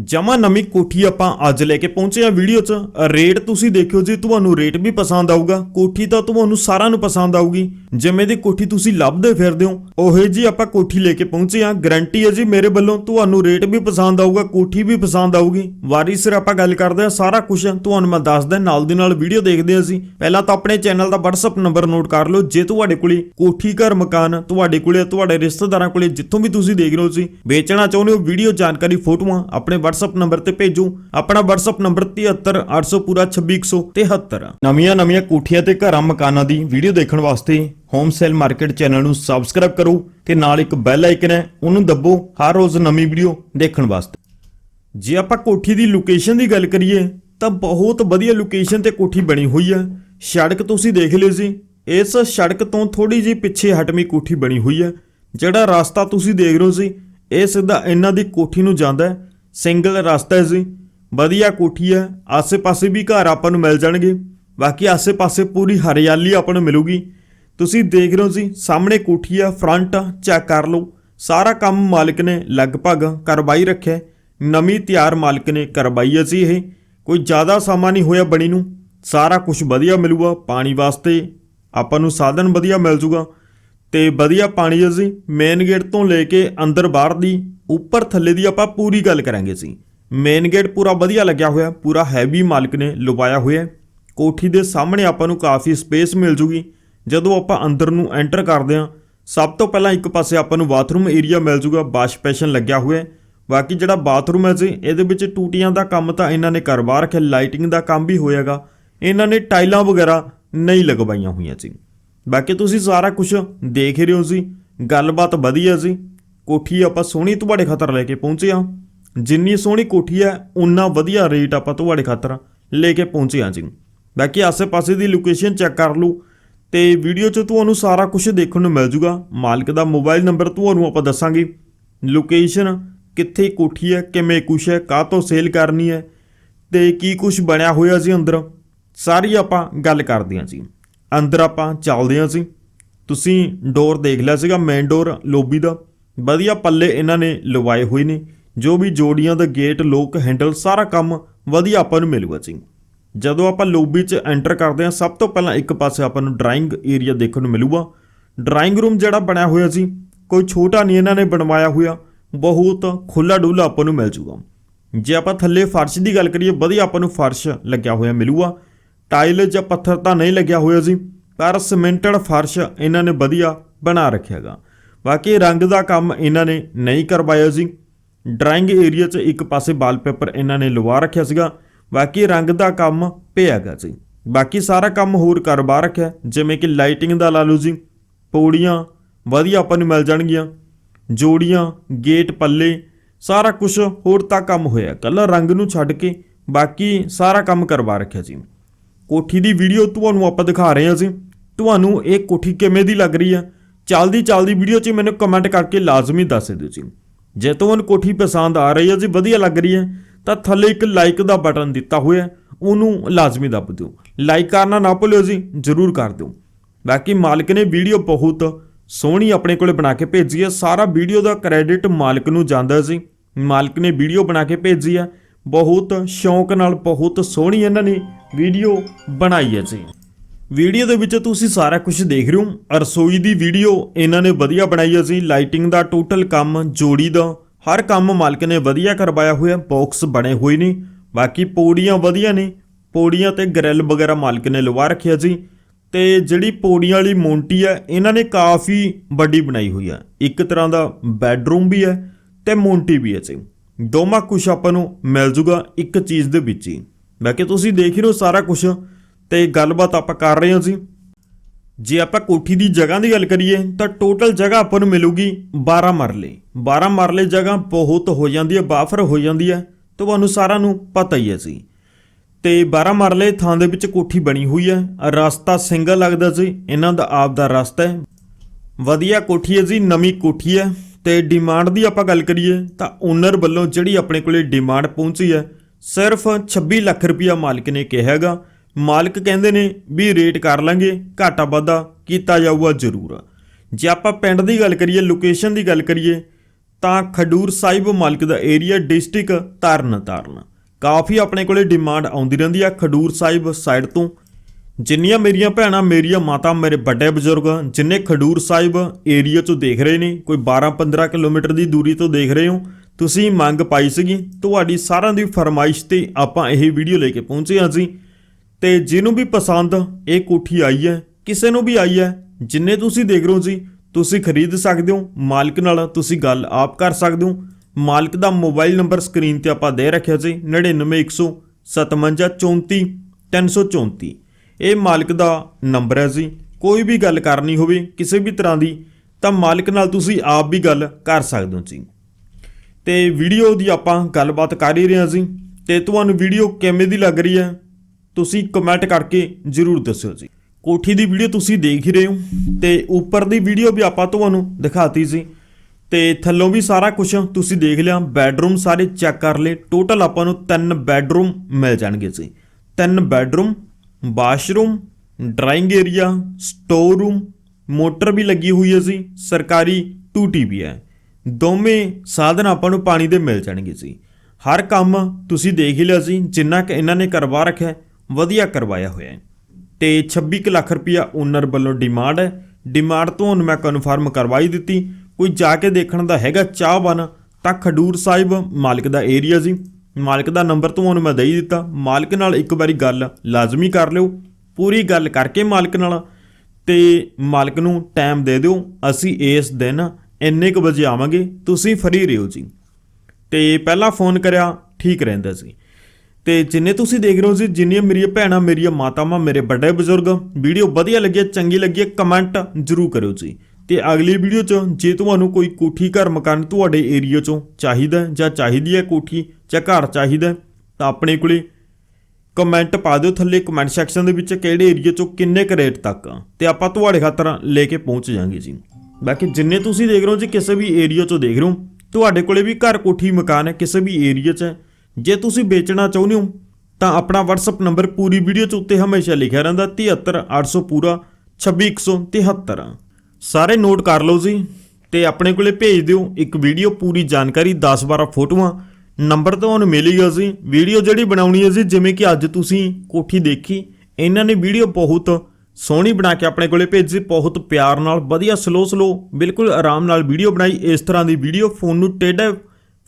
ਜਮਾ ਨਵੀਂ ਕੋਠੀ ਆਪਾਂ ਅੱਜ ਲੈ ਕੇ ਪਹੁੰਚੇ ਆ ਵੀਡੀਓ 'ਚ। ਰੇਟ ਤੁਸੀਂ ਦੇਖਿਓ ਜੀ, ਤੁਹਾਨੂੰ ਰੇਟ ਵੀ ਪਸੰਦ ਆਊਗਾ। ਕੋਠੀ ਤਾਂ ਤੁਹਾਨੂੰ ਸਾਰਿਆਂ ਨੂੰ ਪਸੰਦ ਆਊਗੀ। ਜਿਵੇਂ ਦੀ ਕੋਠੀ ਤੁਸੀਂ ਲੱਭਦੇ ਫਿਰਦੇ ਹੋ, ਉਹੇ ਜੀ ਆਪਾਂ ਕੋਠੀ ਲੈ ਕੇ ਪਹੁੰਚੇ ਆ ਗਾਰੰਟੀ ਹੈ ਜੀ ਮੇਰੇ ਵੱਲੋਂ, ਤੁਹਾਨੂੰ ਰੇਟ ਵੀ ਪਸੰਦ ਆਊਗਾ, ਕੋਠੀ ਵੀ ਪਸੰਦ ਆਊਗੀ। ਵਾਰੀ ਸਿਰ ਆਪਾਂ ਗੱਲ ਕਰਦੇ ਆ ਸਾਰਾ ਕੁਝ ਤੁਹਾਨੂੰ ਮੈਂ ਦੱਸਦਾ, ਨਾਲ ਦੀ ਨਾਲ ਵੀਡੀਓ ਦੇਖਦੇ ਆ ਅਸੀਂ। ਪਹਿਲਾਂ ਤਾਂ ਆਪਣੇ ਚੈਨਲ ਦਾ WhatsApp ਨੰਬਰ ਨੋਟ ਕਰ ਲਓ, ਜੇ ਤੁਹਾਡੇ ਕੋਲੇ ਕੋਠੀ ਘਰ ਮਕਾਨ, ਤੁਹਾਡੇ ਕੋਲੇ, ਤੁਹਾਡੇ ਰਿਸ਼ਤੇਦਾਰਾਂ ਕੋਲੇ ਜਿੱਥੋਂ ਵੀ ਤੁਸੀਂ ਦੇਖ ਰਹੇ ਹੋ ਸੀ ਵੇਚਣਾ ਚਾਹੁੰਦੇ ਹੋ, ਵੀਡੀਓ ਜਾਣਕਾਰੀ, ਫੋਟੋਆਂ, ਆਪਣੇ WhatsApp ਨੰਬਰ ਤੇ ਭੇਜੋ। ਆਪਣਾ WhatsApp ਨੰਬਰ 73800 ਪੂਰਾ 26173 ਨਵੀਆਂ ਨਵੀਆਂ ਕੋਠੀਆਂ ਤੇ ਘਰਾਂ, ਮਕਾਨਾਂ ਦੀ ਵੀਡੀਓ ਦੇਖਣ ਵਾਸਤੇ ਹੋਮ ਸੇਲ ਮਾਰਕੀਟ ਚੈਨਲ ਨੂੰ ਸਬਸਕ੍ਰਾਈਬ ਕਰੋ ਤੇ ਨਾਲ ਇੱਕ ਬੈਲ ਆਈਕਨ ਹੈ, ਉਹਨੂੰ ਦੱਬੋ ਹਰ ਰੋਜ਼ ਨਵੀਂ ਵੀਡੀਓ ਦੇਖਣ ਵਾਸਤੇ। ਜੇ ਆਪਾਂ ਕੋਠੀ ਦੀ ਲੋਕੇਸ਼ਨ ਦੀ ਗੱਲ ਕਰੀਏ, ਤਾਂ ਬਹੁਤ ਵਧੀਆ ਲੋਕੇਸ਼ਨ ਤੇ ਕੋਠੀ ਬਣੀ ਹੋਈ ਹੈ। ਸੜਕ ਤੁਸੀਂ ਦੇਖ ਲਿਓ ਸੀ ਇਸ ਸੜਕ ਤੋਂ ਥੋੜੀ ਜਿਹੀ ਪਿੱਛੇ ਹਟਮੀ ਕੋਠੀ ਬਣੀ ਹੋਈ ਹੈ। ਜਿਹੜਾ ਰਸਤਾ ਤੁਸੀਂ ਦੇਖ ਰਹੇ ਹੋ ਸੀ ਇਹ ਸਿੱਧਾ ਇਹਨਾਂ ਦੀ ਕੋਠੀ ਨੂੰ ਜਾਂਦਾ ਹੈ। ਸਿੰਗਲ ਰਸਤਾ ਹੈ ਜੀ। ਵਧੀਆ ਕੋਠੀ ਹੈ। ਆਸੇ-ਪਾਸੇ ਵੀ ਘਰ ਆਪਾਂ ਨੂੰ ਮਿਲ ਜਾਣਗੇ। ਬਾਕੀ ਆਸੇ-ਪਾਸੇ ਪੂਰੀ ਹਰਿਆਲੀ ਆਪਾਂ ਨੂੰ ਮਿਲੂਗੀ। ਤੁਸੀਂ ਦੇਖ ਰਹੇ ਹੋ ਜੀ, ਸਾਹਮਣੇ ਕੋਠੀ ਆ ਫਰੰਟ ਚੈੱਕ ਕਰ ਲਓ। ਸਾਰਾ ਕੰਮ ਮਾਲਕ ਨੇ ਲਗਭਗ ਕਰਵਾਈ ਰੱਖਿਆ ਨਵੀਂ ਤਿਆਰ ਮਾਲਕ ਨੇ ਕਰਵਾਈ ਹੈ ਜੀ ਇਹ। ਕੋਈ ਜ਼ਿਆਦਾ ਸਮਾਂ ਨਹੀਂ ਹੋਇਆ ਬਣੀ ਨੂੰ। ਸਾਰਾ ਕੁਝ ਵਧੀਆ ਮਿਲੂਗਾ। ਪਾਣੀ ਵਾਸਤੇ ਆਪਾਂ ਨੂੰ ਸਾਧਨ ਵਧੀਆ ਮਿਲ ਜੂਗਾ। ਤੇ ਵਧੀਆ ਪਾਣੀ ਹੈ ਜੀ ਮੇਨ ਗੇਟ ਤੋਂ ਲੈ ਕੇ ਅੰਦਰ ਬਾਹਰ ਦੀ ਉੱਪਰ ਥੱਲੇ ਦੀ ਆਪਾਂ ਪੂਰੀ ਗੱਲ ਕਰਾਂਗੇ ਸੀ ਮੇਨ ਗੇਟ ਪੂਰਾ ਵਧੀਆ ਲੱਗਿਆ ਹੋਇਆ, ਪੂਰਾ ਹੈਵੀ ਮਾਲਕ ਨੇ ਲੁਬਾਇਆ ਹੋਇਆ ਕੋਠੀ ਦੇ ਸਾਹਮਣੇ ਆਪਾਂ ਨੂੰ ਕਾਫੀ ਸਪੇਸ ਮਿਲ ਜੂਗੀ। ਜਦੋਂ ਆਪਾਂ ਅੰਦਰ ਨੂੰ ਐਂਟਰ ਕਰਦੇ ਹਾਂ, ਸਭ ਤੋਂ ਪਹਿਲਾਂ ਇੱਕ ਪਾਸੇ ਆਪਾਂ ਨੂੰ ਬਾਥਰੂਮ ਏਰੀਆ ਮਿਲ ਜੂਗਾ ਵਾਸ਼ ਪੈਸ਼ਨ ਲੱਗਿਆ ਹੋਇਆ ਬਾਕੀ ਜਿਹੜਾ ਬਾਥਰੂਮ ਹੈ ਜੀ, ਇਹਦੇ ਵਿੱਚ ਟੂਟੀਆਂ ਦਾ ਕੰਮ ਤਾਂ ਇਹਨਾਂ ਨੇ ਕਰਵਾ ਰੱਖਿਆ ਲਾਈਟਿੰਗ ਦਾ ਕੰਮ ਵੀ ਹੋਏਗਾ ਇਹਨਾਂ ਨੇ ਟਾਈਲਾਂ ਵਗੈਰਾ ਨਹੀਂ ਲਗਵਾਈਆਂ ਹੋਈਆਂ ਜੀ। ਬਾਕੀ ਤੁਸੀਂ ਸਾਰਾ ਕੁਝ ਦੇਖ ਰਹੇ ਹੋ ਜੀ, ਗੱਲਬਾਤ ਵਧੀਆ ਜੀ। ਕੋਠੀ ਆਪਾਂ ਸੋਹਣੀ ਤੁਹਾਡੇ ਖਾਤਰ ਲੈ ਕੇ ਪਹੁੰਚੇ ਹਾਂ। ਜਿੰਨੀ ਸੋਹਣੀ ਕੋਠੀ ਹੈ ਉਨਾ ਵਧੀਆ ਰੇਟ ਆਪਾਂ ਤੁਹਾਡੇ ਖਾਤਰ ਲੈ ਕੇ ਪਹੁੰਚੇ ਹਾਂ ਜੀ। ਬਾਕੀ ਆਸੇ-ਪਾਸੇ ਦੀ ਲੋਕੇਸ਼ਨ ਚੈੱਕ ਕਰ ਲਓ ਤੇ ਵੀਡੀਓ 'ਚ ਤੁਹਾਨੂੰ ਸਾਰਾ ਕੁਝ ਦੇਖਣ ਨੂੰ ਮਿਲ ਜੂਗਾ। ਮਾਲਕ ਦਾ ਮੋਬਾਈਲ ਨੰਬਰ ਤੁਹਾਨੂੰ ਆਪਾਂ ਦੱਸਾਂਗੇ। ਲੋਕੇਸ਼ਨ ਕਿੱਥੇ ਕੋਠੀ ਹੈ, ਕਿਵੇਂ ਕੁਛ ਹੈ, ਕਾਹ ਤੋਂ ਸੇਲ ਕਰਨੀ ਹੈ ਤੇ ਕੀ ਕੁਝ ਬਣਿਆ ਹੋਇਆ ਸੀ ਅੰਦਰ। ਸਾਰੀ ਆਪਾਂ ਗੱਲ ਕਰਦੇ ਹਾਂ ਜੀ। ਅੰਦਰ ਆਪਾਂ ਚੱਲਦੇ ਹਾਂ ਜੀ। ਤੁਸੀਂ ਡੋਰ ਦੇਖ ਲਿਆ ਸੀਗਾ ਮੇਨ ਡੋਰ ਲੋਬੀ ਦਾ। ਵਧੀਆ ਪੱਲੇ ਇਹਨਾਂ ਨੇ ਲਵਾਏ ਹੋਏ ਨੇ। ਜੋ ਵੀ ਜੋੜੀਆਂ ਦਾ ਗੇਟ ਲੋਕ ਹੈਂਡਲ ਸਾਰਾ ਕੰਮ ਵਧੀਆ ਆਪਾਂ ਨੂੰ ਮਿਲੂਗਾ ਜੀ। ਜਦੋਂ ਆਪਾਂ ਲੋਬੀ 'ਚ ਐਂਟਰ ਕਰਦੇ ਹਾਂ, ਸਭ ਤੋਂ ਪਹਿਲਾਂ ਇੱਕ ਪਾਸੇ ਆਪਾਂ ਨੂੰ ਡਰਾਇੰਗ ਏਰੀਆ ਦੇਖਣ ਨੂੰ ਮਿਲੂਗਾ। ਡਰਾਇੰਗ ਰੂਮ ਜਿਹੜਾ ਬਣਿਆ ਹੋਇਆ ਸੀ ਕੋਈ ਛੋਟਾ ਨਹੀਂ ਇਹਨਾਂ ਨੇ ਬਣਵਾਇਆ ਹੋਇਆ। ਬਹੁਤ ਖੁੱਲਾ ਡੁੱਲਾ ਆਪਾਂ ਨੂੰ ਮਿਲ ਜੂਗਾ। ਜੇ ਆਪਾਂ ਥੱਲੇ ਫਰਸ਼ ਦੀ ਗੱਲ ਕਰੀਏ, ਵਧੀਆ ਆਪਾਂ ਨੂੰ ਫਰਸ਼ ਲੱਗਿਆ ਹੋਇਆ ਮਿਲੂਗਾ। ਟਾਈਲ ਜਾਂ ਪੱਥਰ ਤਾਂ ਨਹੀਂ ਲੱਗਿਆ ਹੋਇਆ ਸੀ ਪਰ ਸਿਮੈਂਟਡ ਫਰਸ਼ ਇਹਨਾਂ ਨੇ ਵਧੀਆ ਬਣਾ ਰੱਖਿਆਗਾ ਬਾਕੀ ਰੰਗ ਦਾ ਕੰਮ ਇਹਨਾਂ ਨੇ ਨਹੀਂ ਕਰਵਾਇਆ ਸੀ। ਡਰਾਇੰਗ ਏਰੀਆ 'ਚ ਇੱਕ ਪਾਸੇ ਵਾਲਪੇਪਰ ਇਹਨਾਂ ਨੇ ਲਵਾ ਰੱਖਿਆ ਸੀਗਾ। ਬਾਕੀ ਰੰਗ ਦਾ ਕੰਮ ਪਿਆ ਗਿਆ ਸੀ। ਬਾਕੀ ਸਾਰਾ ਕੰਮ ਹੋਰ ਕਰਵਾ ਰੱਖਿਆ, ਜਿਵੇਂ ਕਿ ਲਾਈਟਿੰਗ ਦਾ ਲਾ ਲਓ ਜੀ। ਪੌੜੀਆਂ, ਵਧੀਆ ਆਪਾਂ ਨੂੰ ਮਿਲ ਜਾਣਗੀਆਂ। ਜੋੜੀਆਂ, ਗੇਟ, ਪੱਲੇ, ਸਾਰਾ ਕੁਝ ਹੋਰ ਤਾਂ ਕੰਮ ਹੋਇਆ। ਕੱਲਾ ਰੰਗ ਨੂੰ ਛੱਡ ਕੇ ਬਾਕੀ ਸਾਰਾ ਕੰਮ ਕਰਵਾ ਰੱਖਿਆ ਜੀ ਕੋਠੀ ਦੀ ਵੀਡੀਓ ਤੁਹਾਨੂੰ ਆਪਾਂ ਦਿਖਾ ਰਹੇ ਹਾਂ ਜੀ। ਤੁਹਾਨੂੰ ਇਹ ਕੋਠੀ ਕਿਵੇਂ ਦੀ ਲੱਗ ਰਹੀ ਹੈ? ਚੱਲਦੀ ਚੱਲਦੀ ਵੀਡੀਓ 'ਚ ਮੈਨੂੰ ਕਮੈਂਟ ਕਰਕੇ ਲਾਜ਼ਮੀ ਦੱਸ ਦਿਓ ਜੀ। ਜੇ ਤੁਹਾਨੂੰ ਕੋਠੀ ਪਸੰਦ ਆ ਰਹੀ ਹੈ ਜੀ, ਵਧੀਆ ਲੱਗ ਰਹੀ ਹੈ, ਤਾਂ ਥੱਲੇ ਇੱਕ ਲਾਈਕ ਦਾ ਬਟਨ ਦਿੱਤਾ ਹੋਇਆ ਉਹਨੂੰ ਲਾਜ਼ਮੀ ਦੱਬ ਦਿਓ। ਲਾਈਕ ਕਰਨਾ ਨਾ ਭੁੱਲਿਓ ਜੀ, ਜ਼ਰੂਰ ਕਰ ਦਿਓ। ਬਾਕੀ ਮਾਲਕ ਨੇ ਵੀਡੀਓ ਬਹੁਤ ਸੋਹਣੀ ਆਪਣੇ ਕੋਲੇ ਬਣਾ ਕੇ ਭੇਜੀ ਹੈ, ਸਾਰਾ ਵੀਡੀਓ ਦਾ ਕ੍ਰੈਡਿਟ ਮਾਲਕ ਨੂੰ ਜਾਂਦਾ ਸੀ ਮਾਲਕ ਨੇ ਵੀਡੀਓ ਬਣਾ ਕੇ ਭੇਜੀ ਹੈ, ਬਹੁਤ ਸ਼ੌਂਕ ਨਾਲ ਬਹੁਤ ਸੋਹਣੀ ਇਹਨਾਂ ਨੇ ਵੀਡੀਓ ਬਣਾਈ ਹੈ ਜੀ। ਵੀਡੀਓ ਦੇ ਵਿੱਚ ਤੁਸੀਂ ਸਾਰਾ ਕੁਝ ਦੇਖ ਰਹੇ ਹੋ। ਰਸੋਈ ਦੀ ਵੀਡੀਓ, ਇਹਨਾਂ ਨੇ ਵਧੀਆ ਬਣਾਈ ਹੈ ਜੀ। ਲਾਈਟਿੰਗ ਦਾ ਟੋਟਲ ਕੰਮ, ਜੋੜੀ ਦਾ, ਹਰ ਕੰਮ ਮਾਲਕ ਨੇ ਵਧੀਆ ਕਰਵਾਇਆ ਹੋਇਆ। ਬਾਕਸ ਬਣੇ ਹੋਏ ਨੇ। ਬਾਕੀ ਪੌੜੀਆਂ ਵਧੀਆ ਨੇ। ਪੌੜੀਆਂ ਤੇ ਗ੍ਰਿਲ ਵਗੈਰਾ ਮਾਲਕ ਨੇ ਲਵਾ ਰੱਖਿਆ ਸੀ ਤੇ ਜਿਹੜੀ ਪੌੜੀਆਂ ਵਾਲੀ ਮੋਂਟੀ ਹੈ ਇਹਨਾਂ ਨੇ ਕਾਫੀ ਵੱਡੀ ਬਣਾਈ ਹੋਈ ਹੈ ਇੱਕ ਤਰ੍ਹਾਂ ਦਾ ਬੈੱਡਰੂਮ ਵੀ ਹੈ ਤੇ ਮੋਂਟੀ ਵੀ ਹੈ ਜੀ। ਦੋਵਾਂ ਕੁਛ ਆਪਾਂ ਨੂੰ ਮਿਲ ਜੂਗਾ ਇੱਕ ਚੀਜ਼ ਦੇ ਵਿੱਚ ਹੀ। ਬਾਕੀ ਤੁਸੀਂ ਦੇਖ ਰਹੇ ਹੋ ਸਾਰਾ ਕੁਝ ਤੇ ਗੱਲਬਾਤ ਆਪਾਂ ਕਰ ਰਹੇ ਹਾਂ ਜੀ। ਜੇ ਆਪਾਂ ਕੋਠੀ ਦੀ ਜਗ੍ਹਾ ਦੀ ਗੱਲ ਕਰੀਏ, ਤਾਂ ਟੋਟਲ ਜਗ੍ਹਾ ਆਪਾਂ ਨੂੰ ਮਿਲੂਗੀ 12 ਮਰਲੇ। 12 ਮਰਲੇ ਜਗ੍ਹਾ ਬਹੁਤ ਹੋ ਜਾਂਦੀ ਹੈ, ਬਾਫਰ ਹੋ ਜਾਂਦੀ ਹੈ, ਤੁਹਾਨੂੰ ਸਾਰਿਆਂ ਨੂੰ ਪਤਾ ਹੀ ਹੈ ਜੀ। ਤੇ 12 ਮਰਲੇ ਥਾਂ ਦੇ ਵਿੱਚ ਕੋਠੀ ਬਣੀ ਹੋਈ ਹੈ, ਰਸਤਾ ਸਿੰਗਲ ਲੱਗਦਾ ਸੀ ਇਹਨਾਂ ਦਾ ਆਪ ਦਾ ਰਸਤਾ ਹੈ। ਵਧੀਆ ਕੋਠੀ ਹੈ ਜੀ, ਨਵੀਂ ਕੋਠੀ ਹੈ। ਤੇ ਡਿਮਾਂਡ ਦੀ ਆਪਾਂ ਗੱਲ ਕਰੀਏ, ਤਾਂ ਓਨਰ ਵੱਲੋਂ ਜਿਹੜੀ ਆਪਣੇ ਕੋਲੇ ਡਿਮਾਂਡ ਪਹੁੰਚੀ ਹੈ, ਸਿਰਫ 26 ਲੱਖ ਰੁਪਇਆ ਮਾਲਕ ਨੇ ਕਿਹਾ ਹੈਗਾ। ਮਾਲਕ ਕਹਿੰਦੇ ਨੇ ਵੀ ਰੇਟ ਕਰ ਲਾਂਗੇ, ਘਾਟਾ ਵਾਧਾ ਕੀਤਾ ਜਾਊਗਾ ਜ਼ਰੂਰ। ਜੇ ਆਪਾਂ ਪਿੰਡ ਦੀ ਗੱਲ ਕਰੀਏ, ਲੋਕੇਸ਼ਨ ਦੀ ਗੱਲ ਕਰੀਏ, ਤਾਂ ਖਡੂਰ ਸਾਹਿਬ ਮਾਲਕ ਦਾ ਏਰੀਆ ਡਿਸਟ੍ਰਿਕਟ ਤਰਨਤਾਰਨ। ਕਾਫੀ ਆਪਣੇ ਕੋਲੇ ਡਿਮਾਂਡ ਆਉਂਦੀ ਰਹਿੰਦੀ ਆ ਖਡੂਰ ਸਾਹਿਬ ਸਾਈਡ ਤੋਂ। ਜਿੰਨੀਆਂ ਮੇਰੀਆਂ ਭੈਣਾਂ, ਮੇਰੀਆਂ ਮਾਤਾ, ਮੇਰੇ ਵੱਡੇ ਬਜ਼ੁਰਗ ਜਿੰਨੇ ਖਡੂਰ ਸਾਹਿਬ ਏਰੀਆ ਤੋਂ ਦੇਖ ਰਹੇ ਨੇ, ਕੋਈ 12-15 ਕਿਲੋਮੀਟਰ ਦੀ ਦੂਰੀ ਤੋਂ ਦੇਖ ਰਹੇ ਹੋ, ਤੁਸੀਂ ਮੰਗ ਪਾਈ ਸੀਗੀ। ਤੁਹਾਡੀ ਸਾਰਿਆਂ ਦੀ ਫਰਮਾਇਸ਼ ਤੇ ਆਪਾਂ ਇਹ ਵੀਡੀਓ ਲੈ ਕੇ ਪਹੁੰਚੇ ਹਾਂ ਜੀ। ਤੇ ਜਿਹਨੂੰ ਵੀ ਪਸੰਦ ਇਹ ਕੋਠੀ ਆਈ ਹੈ, ਕਿਸੇ ਨੂੰ ਵੀ ਆਈ ਹੈ, ਜਿੰਨੇ ਤੁਸੀਂ ਦੇਖ ਰਹੇ ਹੋ ਜੀ, ਤੁਸੀਂ ਖਰੀਦ ਸਕਦੇ ਹੋ, ਮਾਲਕ ਨਾਲ ਤੁਸੀਂ ਗੱਲ ਆਪ ਕਰ ਸਕਦੇ ਹੋ। ਮਾਲਕ ਦਾ ਮੋਬਾਈਲ ਨੰਬਰ ਸਕਰੀਨ ਤੇ ਆਪਾਂ ਦੇ ਰੱਖਿਆ ਜੀ 99157 ਇਹ ਮਾਲਕ ਦਾ ਨੰਬਰ ਹੈ ਜੀ, ਕੋਈ ਵੀ ਗੱਲ ਕਰਨੀ ਹੋਵੇ, ਕਿਸੇ ਵੀ ਤਰ੍ਹਾਂ ਦੀ, ਤਾਂ ਮਾਲਕ ਨਾਲ ਤੁਸੀਂ ਆਪ ਵੀ ਗੱਲ ਕਰ ਸਕਦੇ ਹੋ ਜੀ। ਤੇ ਵੀਡੀਓ ਦੀ ਆਪਾਂ ਗੱਲਬਾਤ ਕਰ ਹੀ ਰਹੇ ਹਾਂ ਜੀ, ਤੇ ਤੁਹਾਨੂੰ ਵੀਡੀਓ ਕਿਵੇਂ ਦੀ ਲੱਗ ਰਹੀ ਹੈ ਤੁਸੀਂ ਕਮੈਂਟ ਕਰਕੇ ਜਰੂਰ ਦੱਸਿਓ ਜੀ। ਕੋਠੀ ਦੀ ਵੀਡੀਓ ਤੁਸੀਂ ਦੇਖ ਹੀ ਰਹੇ ਹੋ ਤੇ ਉੱਪਰ ਦੀ ਵੀਡੀਓ ਵੀ ਆਪਾਂ ਤੁਹਾਨੂੰ ਦਿਖਾਤੀ ਸੀ। ਤੇ ਥੱਲੋਂ ਵੀ ਸਾਰਾ ਕੁਝ ਤੁਸੀਂ ਦੇਖ ਲਿਆ। ਬੈੱਡਰੂਮ ਸਾਰੇ ਚੈੱਕ ਕਰ ਲਏ। ਟੋਟਲ ਆਪਾਂ ਨੂੰ ਤਿੰਨ ਬੈੱਡਰੂਮ ਮਿਲ ਜਾਣਗੇ ਜੀ। ਤਿੰਨ bedroom washroom drawing area store room motor ਵੀ ਲੱਗੀ ਹੋਈ ਹੈ ਜੀ। ਸਰਕਾਰੀ ਟੂਟੀ ਵੀ ਹੈ। ਦੋਵੇਂ ਸਾਧਨ ਆਪਾਂ ਨੂੰ ਪਾਣੀ ਦੇ ਮਿਲ ਜਾਣਗੇ ਜੀ। ਹਰ ਕੰਮ ਤੁਸੀਂ ਦੇਖ ਹੀ ਲਿਆ ਸੀ ਜਿੰਨਾ ਕਿ ਇਹਨਾਂ ਨੇ ਕਰਵਾ ਰੱਖਿਆ ਵਧੀਆ ਕਰਵਾਇਆ ਹੋਇਆ ਹੈ। ਤੇ 26 ਕੁ ਲੱਖ ਰੁਪਇਆ ਓਨਰ ਵੱਲੋਂ ਡਿਮਾਂਡ ਹੈ। ਡਿਮਾਂਡ ਤੁਹਾਨੂੰ ਮੈਂ ਕਨਫਰਮ ਕਰਵਾਈ ਦਿੱਤੀ। ਕੋਈ ਜਾ ਕੇ ਦੇਖਣ ਦਾ ਹੈਗਾ ਚਾਹਵਾਨ ਤਾਂ ਖਡੂਰ ਸਾਹਿਬ ਮਾਲਕ ਦਾ ਏਰੀਆ ਜੀ। ਮਾਲਕ ਦਾ ਨੰਬਰ ਤੁਹਾਨੂੰ ਮੈਂ ਦੇਈ ਦਿੱਤਾ। ਮਾਲਕ ਨਾਲ ਇੱਕ ਵਾਰੀ ਗੱਲ ਲਾਜ਼ਮੀ ਕਰ ਲਿਓ। ਪੂਰੀ ਗੱਲ ਕਰਕੇ ਮਾਲਕ ਨਾਲ। ਤੇ ਮਾਲਕ ਨੂੰ ਟਾਈਮ ਦੇ ਦਿਓ। ਅਸੀਂ ਇਸ ਦਿਨ ਇੰਨੇ ਕੁ ਵਜੇ ਆਵਾਂਗੇ। ਤੁਸੀਂ ਫਰੀ ਰਹੋ ਜੀ। ਤੇ ਪਹਿਲਾਂ ਫੋਨ ਕਰਿਆ, ਠੀਕ ਰਹਿੰਦਾ ਸੀ। ਤੇ ਜਿੰਨੇ ਤੁਸੀਂ ਦੇਖ ਰਹੇ ਹੋ ਜੀ ਜਿੰਨੀਆਂ ਮੇਰੀਆਂ ਭੈਣਾਂ ਮੇਰੀਆਂ ਮਾਤਾਵਾਂ ਮੇਰੇ ਵੱਡੇ ਬਜ਼ੁਰਗ ਵੀਡੀਓ ਵਧੀਆ ਲੱਗੀ ਚੰਗੀ ਲੱਗੀ ਹੈ, ਕਮੈਂਟ ਜ਼ਰੂਰ ਕਰਿਓ ਜੀ ਤੇ ਅਗਲੀ ਵੀਡੀਓ 'ਚ ਜੇ ਤੁਹਾਨੂੰ ਕੋਈ ਕੋਠੀ ਘਰ ਮਕਾਨ ਤੁਹਾਡੇ ਏਰੀਆ 'ਚੋਂ ਚਾਹੀਦਾ ਜਾਂ ਚਾਹੀਦੀ ਹੈ ਕੋਠੀ ਜਾਂ ਘਰ ਚਾਹੀਦਾ ਤਾਂ ਆਪਣੇ ਕੋਲੇ ਕਮੈਂਟ ਪਾ ਦਿਓ ਥੱਲੇ ਕਮੈਂਟ ਸੈਕਸ਼ਨ ਦੇ ਵਿੱਚ ਕਿਹੜੇ ਏਰੀਆ 'ਚੋਂ ਕਿੰਨੇ ਕੁ ਰੇਟ ਤੱਕ ਆ ਤੇ ਆਪਾਂ ਤੁਹਾਡੇ ਖਾਤਰ ਲੈ ਕੇ ਪਹੁੰਚ ਜਾਾਂਗੇ ਜੀ ਬਾਕੀ ਜਿੰਨੇ ਤੁਸੀਂ ਦੇਖ ਰਹੇ ਹੋ ਜੀ ਕਿਸੇ ਵੀ ਏਰੀਆ 'ਚੋਂ ਦੇਖ ਰਹੇ ਹੋ ਤੁਹਾਡੇ ਕੋਲੇ ਵੀ ਘਰ ਕੋਠੀ ਮਕਾਨ ਹੈ ਕਿਸੇ ਵੀ ਏਰੀਆ 'ਚ ਹੈ। ਜੇ ਤੁਸੀਂ ਵੇਚਣਾ ਚਾਹੁੰਦੇ ਹੋ, ਤਾਂ ਆਪਣਾ WhatsApp ਨੰਬਰ ਪੂਰੀ ਵੀਡੀਓ 'ਚ ਉੱਤੇ ਹਮੇਸ਼ਾ ਲਿਖਿਆ ਰਹਿੰਦਾ 73800 ਪੂਰਾ 26173 ਸਾਰੇ ਨੋਟ ਕਰ ਲਓ ਜੀ ਤੇ ਆਪਣੇ ਕੋਲੇ ਭੇਜ ਦਿਓ ਇੱਕ ਵੀਡੀਓ ਪੂਰੀ ਜਾਣਕਾਰੀ 10-12 ਫੋਟੋਆਂ। ਨੰਬਰ ਤੁਹਾਨੂੰ ਮਿਲੇਗਾ ਜੀ ਵੀਡੀਓ ਜਿਹੜੀ ਬਣਾਉਣੀ ਹੈ ਜੀ, ਜਿਵੇਂ ਕਿ ਅੱਜ ਤੁਸੀਂ ਕੋਠੀ ਦੇਖੀ, ਇਹਨਾਂ ਨੇ ਵੀਡੀਓ ਬਹੁਤ ਸੋਹਣੀ ਬਣਾ ਕੇ ਆਪਣੇ ਕੋਲੇ ਭੇਜੀ, ਬਹੁਤ ਪਿਆਰ ਨਾਲ, ਵਧੀਆ ਸਲੋ ਸਲੋ ਬਿਲਕੁਲ ਆਰਾਮ ਨਾਲ ਵੀਡੀਓ ਬਣਾਈ। ਇਸ ਤਰ੍ਹਾਂ ਦੀ ਵੀਡੀਓ ਫੋਨ ਨੂੰ ਟੇਢਾ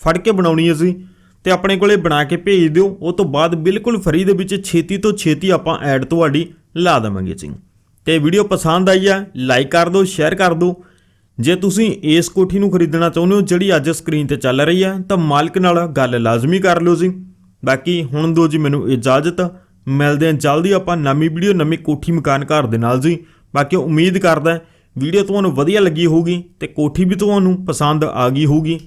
ਫੜ ਕੇ ਬਣਾਉਣੀ ਹੈ ਜੀ। ਤੇ ਆਪਣੇ ਕੋਲੇ ਬਣਾ ਕੇ ਭੇਜ ਦਿਓ। ਉਹ ਤੋਂ ਬਾਅਦ ਬਿਲਕੁਲ ਫਰੀ ਦੇ ਵਿੱਚ ਛੇਤੀ ਤੋਂ ਛੇਤੀ ਆਪਾਂ ਐਡ ਤੁਹਾਡੀ ਲਾ ਦੇਵਾਂਗੇ ਜੀ। ਤੇ ਵੀਡੀਓ ਪਸੰਦ ਆਈ ਆ ਲਾਈਕ ਕਰ ਦਿਓ, ਸ਼ੇਅਰ ਕਰ ਦਿਓ। ਜੇ ਤੁਸੀਂ ਇਸ ਕੋਠੀ ਨੂੰ ਖਰੀਦਣਾ ਚਾਹੁੰਦੇ ਹੋ, ਜਿਹੜੀ ਅੱਜ ਸਕਰੀਨ ਤੇ ਚੱਲ ਰਹੀ ਹੈ, ਤਾਂ ਮਾਲਕ ਨਾਲ ਗੱਲ ਲਾਜ਼ਮੀ ਕਰ ਲਿਓ ਜੀ। ਬਾਕੀ ਹੁਣ ਦਿਓ ਜੀ ਮੈਨੂੰ ਇਜਾਜ਼ਤ। ਮਿਲਦੇ ਹਾਂ ਜਲਦੀ ਆਪਾਂ ਨਵੀਂ ਵੀਡੀਓ, ਨਵੀਂ ਕੋਠੀ ਮਕਾਨ ਘਰ ਦੇ ਨਾਲ ਜੀ। ਬਾਕੀ ਉਮੀਦ ਕਰਦਾ ਵੀਡੀਓ ਤੁਹਾਨੂੰ ਵਧੀਆ ਲੱਗੀ ਹੋਊਗੀ ਤੇ ਕੋਠੀ ਵੀ ਤੁਹਾਨੂੰ ਪਸੰਦ ਆ ਗਈ ਹੋਊਗੀ।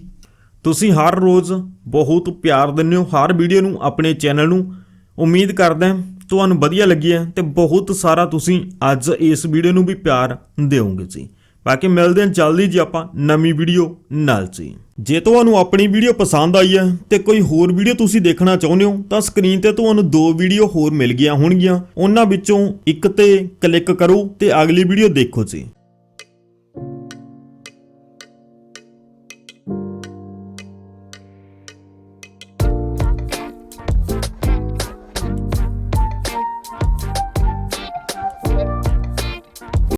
ਤੁਸੀਂ ਹਰ ਰੋਜ਼ ਬਹੁਤ ਪਿਆਰ ਦਿੰਦੇ ਹੋ, ਹਰ ਵੀਡੀਓ ਨੂੰ, ਆਪਣੇ ਚੈਨਲ ਨੂੰ। ਉਮੀਦ ਕਰਦਾ ਤੁਹਾਨੂੰ ਵਧੀਆ ਲੱਗੀ ਹੈ ਤੇ ਬਹੁਤ ਸਾਰਾ ਤੁਸੀਂ ਅੱਜ ਇਸ ਵੀਡੀਓ ਨੂੰ ਵੀ ਪਿਆਰ ਦਿਓਗੇ ਜੀ। ਬਾਕੀ ਮਿਲਦੇ ਹਾਂ ਜਲਦੀ ਜੀ ਆਪਾਂ ਨਵੀਂ ਵੀਡੀਓ ਨਾਲ ਜੀ। ਜੇ ਤੁਹਾਨੂੰ ਆਪਣੀ ਵੀਡੀਓ ਪਸੰਦ ਆਈ ਹੈ ਤੇ ਕੋਈ ਹੋਰ ਵੀਡੀਓ ਤੁਸੀਂ ਦੇਖਣਾ ਚਾਹੁੰਦੇ ਹੋ, ਤਾਂ ਸਕਰੀਨ ਤੇ ਤੁਹਾਨੂੰ ਦੋ ਵੀਡੀਓ ਹੋਰ ਮਿਲ ਗਈਆਂ ਹੋਣਗੀਆਂ। ਉਹਨਾਂ ਵਿੱਚੋਂ ਇੱਕ ਤੇ ਕਲਿੱਕ ਕਰੋ ਤੇ ਅਗਲੀ ਵੀਡੀਓ ਦੇਖੋ ਜੀ।